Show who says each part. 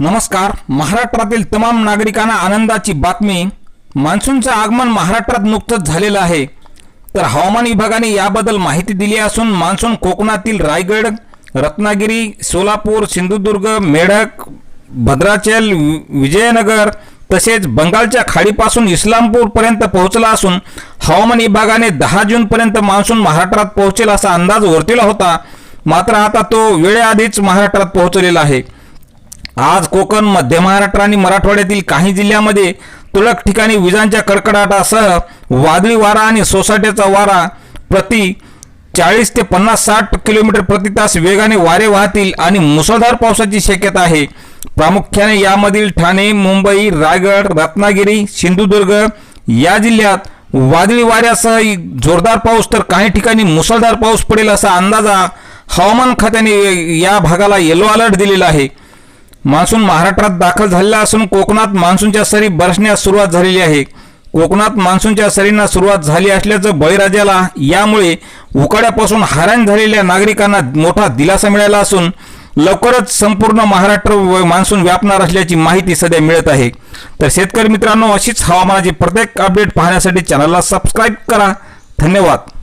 Speaker 1: नमस्कार. महाराष्ट्रातील तमाम नागरिकांना आनंदाची बातमी. मान्सूनचं आगमन महाराष्ट्रात नुकतंच झालेलं आहे. तर हवामान विभागाने याबद्दल माहिती दिली असून मान्सून कोकणातील रायगड रत्नागिरी सोलापूर सिंधुदुर्ग मेढक भद्राचल वि- विजयनगर तसेच बंगालच्या खाडीपासून इस्लामपूरपर्यंत पोहोचला असून हवामान विभागाने दहा जूनपर्यंत मान्सून महाराष्ट्रात पोहोचेल असा अंदाज वर्तवला होता. मात्र आता तो वेळेआधीच महाराष्ट्रात पोहोचलेला आहे. आज कोकण मध्य महाराष्ट्र आणि मराठवाड्यातील काही जिल्ह्यामध्ये तुरळक ठिकाणी विजांच्या कडकडाटासह वादळी वारा आणि सोसाट्याचा वारा प्रति चाळीस ते पन्नास साठ किलोमीटर प्रति तास वेगाने वारे वाहतील आणि मुसळधार पावसाची शक्यता आहे. प्रामुख्याने यामधील ठाणे मुंबई रायगड रत्नागिरी सिंधुदुर्ग या जिल्ह्यात वादळी वाऱ्यासह जोरदार पाऊस तर काही ठिकाणी मुसळधार पाऊस पडेल असा अंदाजा हवामान खात्याने या भागाला येलो अलर्ट दिलेला आहे. मान्सून महाराष्ट्रात दाखल झालेला असून कोकणात मान्सूनच्या सरी बरसण्यास सुरुवात झालेली आहे. कोकणात मान्सूनच्या सरींना सुरुवात झाली असल्याचं बळीराजाला यामुळे उकाड्यापासून हैराण झालेल्या नागरिकांना मोठा दिलासा मिळाला असून लवकरच संपूर्ण महाराष्ट्र व मान्सून व्यापणार असल्याची माहिती सध्या मिळत आहे. तर शेतकरी मित्रांनो अशीच हवामानाची प्रत्येक अपडेट पाहण्यासाठी चॅनलला सबस्क्राईब करा. धन्यवाद.